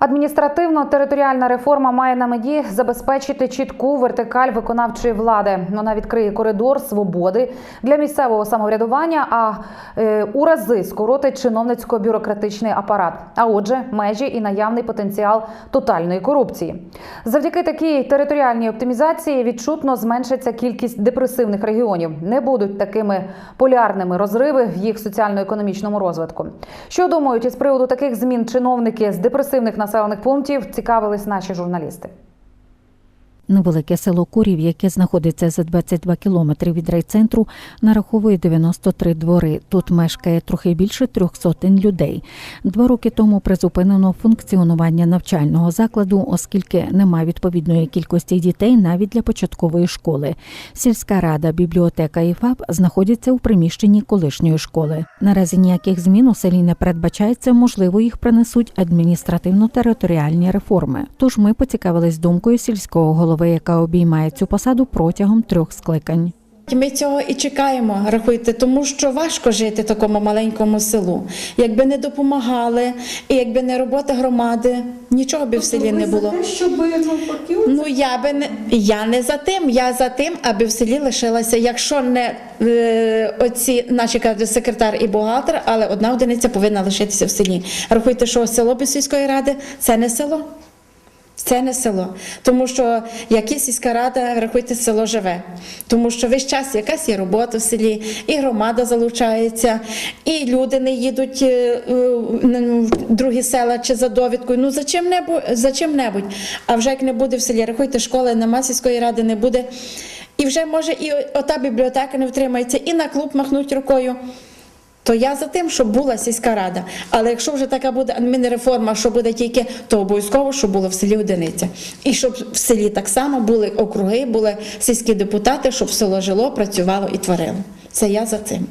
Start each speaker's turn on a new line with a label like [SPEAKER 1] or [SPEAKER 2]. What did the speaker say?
[SPEAKER 1] Адміністративно-територіальна реформа має на меті забезпечити чітку вертикаль виконавчої влади. Вона відкриє коридор свободи для місцевого самоврядування, а е, у рази скоротить чиновницько-бюрократичний апарат. А отже, межі і наявний потенціал тотальної корупції. Завдяки такій територіальній оптимізації відчутно зменшиться кількість депресивних регіонів. Не будуть такими полярними розриви в їх соціально-економічному розвитку. Що думають із приводу таких змін чиновники з депресивних населених пунктів, цікавились наші журналісти.
[SPEAKER 2] Невелике село Курів, яке знаходиться за 22 кілометри від райцентру, нараховує 93 двори. Тут мешкає трохи більше трьох сотень людей. Два роки тому призупинено функціонування навчального закладу, оскільки нема відповідної кількості дітей навіть для початкової школи. Сільська рада, бібліотека і ФАП знаходяться у приміщенні колишньої школи. Наразі ніяких змін у селі не передбачається, можливо, їх принесуть адміністративно-територіальні реформи. Тож ми поцікавились думкою сільського голови, яка обіймає цю посаду протягом трьох скликань.
[SPEAKER 3] Ми цього і чекаємо, рахуйте, тому що важко жити в такому маленькому селу. Якби не допомагали, і якби не робота громади, нічого би в селі не було. Ну я би не я не за тим, я за тим, аби в селі лишилася, якщо не е, оці наші кажуть, секретар і бухгалтер, але одна одиниця повинна лишитися в селі. Рахуйте, що село без сільської ради це не село. Це не село, тому що як сільська рада, рахуйте, село живе. Тому що весь час якась є робота в селі, і громада залучається, і люди не їдуть е, е, в другі села чи за довідкою. Ну за чим-небудь, за чим-небудь. А вже як не буде в селі, рахуйте, школи нема сільської ради не буде. І вже може і ота бібліотека не втримається, і на клуб махнуть рукою. То я за тим, щоб була сільська рада. Але якщо вже така буде адмінреформа, що буде тільки, то обов'язково, щоб було в селі одиниця. І щоб в селі так само були округи, були сільські депутати, щоб село жило, працювало і творило. Це я за цим.